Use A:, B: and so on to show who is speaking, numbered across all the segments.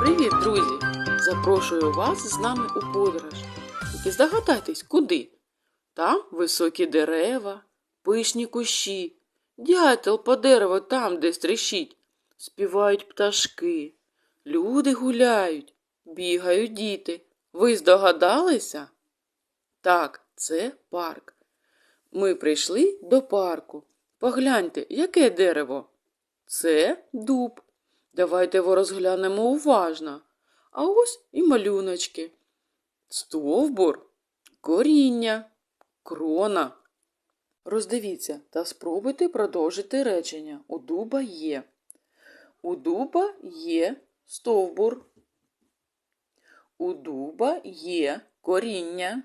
A: Привіт, друзі! Запрошую вас з нами у подорож. Тільки здогадайтесь, куди? Там високі дерева, пишні кущі, дятел по дереву там, де стрищить, співають пташки, люди гуляють, бігають діти. Ви здогадалися? Так, це парк. Ми прийшли до парку. Погляньте, яке дерево? Це дуб. Давайте його розглянемо уважно. А ось і малюночки. Стовбур, коріння, крона. Роздивіться та спробуйте продовжити речення. У дуба є. У дуба є стовбур. У дуба є коріння.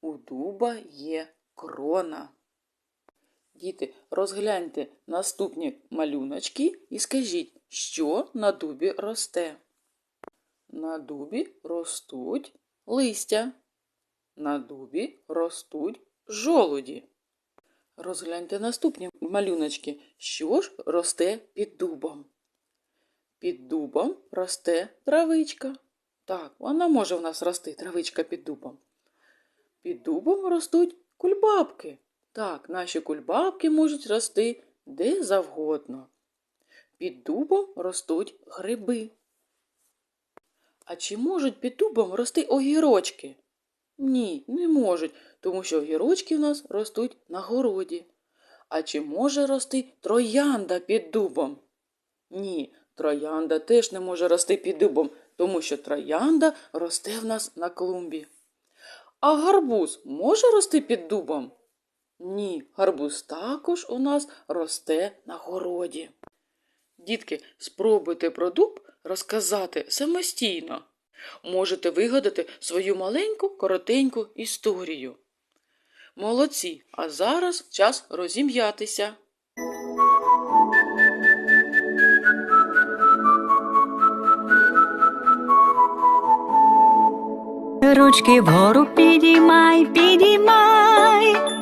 A: У дуба є крона. Діти, розгляньте наступні малюночки і скажіть, що на дубі росте. На дубі ростуть листя. На дубі ростуть жолуді. Розгляньте наступні малюночки. Що ж росте під дубом? Під дубом росте травичка. Так, вона може в нас рости, травичка під дубом. Під дубом ростуть кульбабки. Так, наші кульбабки можуть рости де завгодно. Під дубом ростуть гриби. А чи можуть під дубом рости огірочки? Ні, не можуть, тому що огірочки в нас ростуть на городі. А чи може рости троянда під дубом? Ні, троянда теж не може рости під дубом, тому що троянда росте в нас на клумбі. А гарбуз може рости під дубом? Ні, гарбуз також у нас росте на городі. Дітки, спробуйте про дуб розказати самостійно. Можете вигадати свою маленьку коротеньку історію. Молодці, а зараз час розім'ятися.
B: Ручки вгору підіймай, підіймай,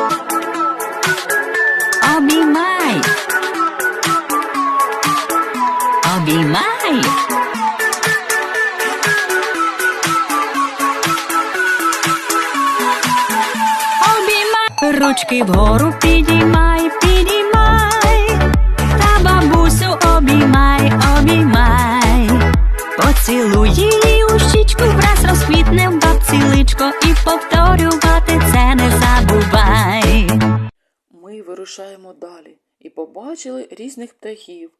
B: Обіймай. Обіймай. Ручки вгору підіймай, підіймай. Та бабусю обіймай, обіймай. Поцілуй її у щічку, враз розквітне в бабці личко і повторювати це не забувай.
A: Ми вирушаємо далі і побачили різних птахів.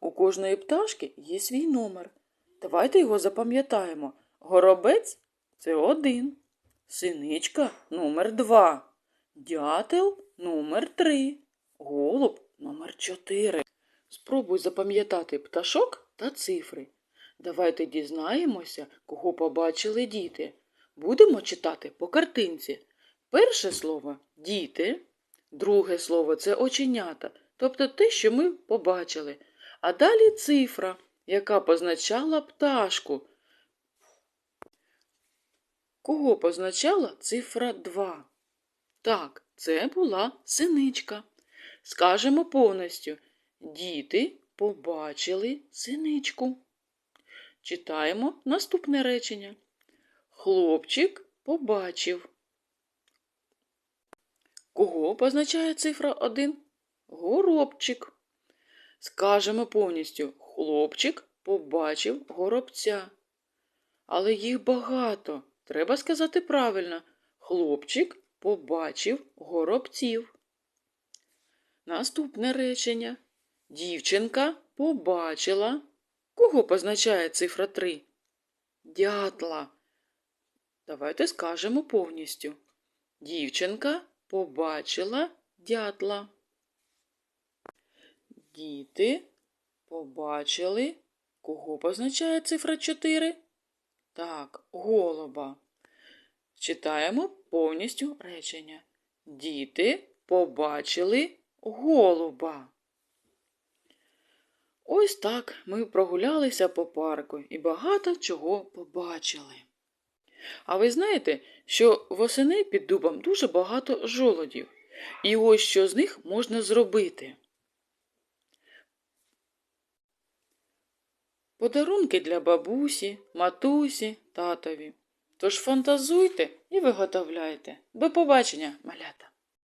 A: У кожної пташки є свій номер. Давайте його запам'ятаємо. Горобець це один, синичка номер два, дятел номер три, голуб номер чотири. Спробуй запам'ятати пташок та цифри. Давайте дізнаємося, кого побачили діти. Будемо читати по картинці. Перше слово діти, друге слово це оченята, тобто те, що ми побачили. А далі цифра, яка позначала пташку. Кого позначала цифра 2? Так, це була синичка. Скажемо повністю. Діти побачили синичку. Читаємо наступне речення. Хлопчик побачив. Кого позначає цифра 1? Горобчик. Скажемо повністю. Хлопчик побачив горобця. Але їх багато. Треба сказати правильно. Хлопчик побачив горобців. Наступне речення. Дівчинка побачила. Кого позначає цифра 3? Дятла. Давайте скажемо повністю. Дівчинка побачила дятла. Діти побачили. Кого позначає цифра 4? Так, голуба. Читаємо повністю речення. Діти побачили голуба. Ось так ми прогулялися по парку і багато чого побачили. А ви знаєте, що восени під дубом дуже багато жолодів, і ось що з них можна зробити. Подарунки для бабусі, матусі, татові. Тож фантазуйте і виготовляйте. До побачення, малята!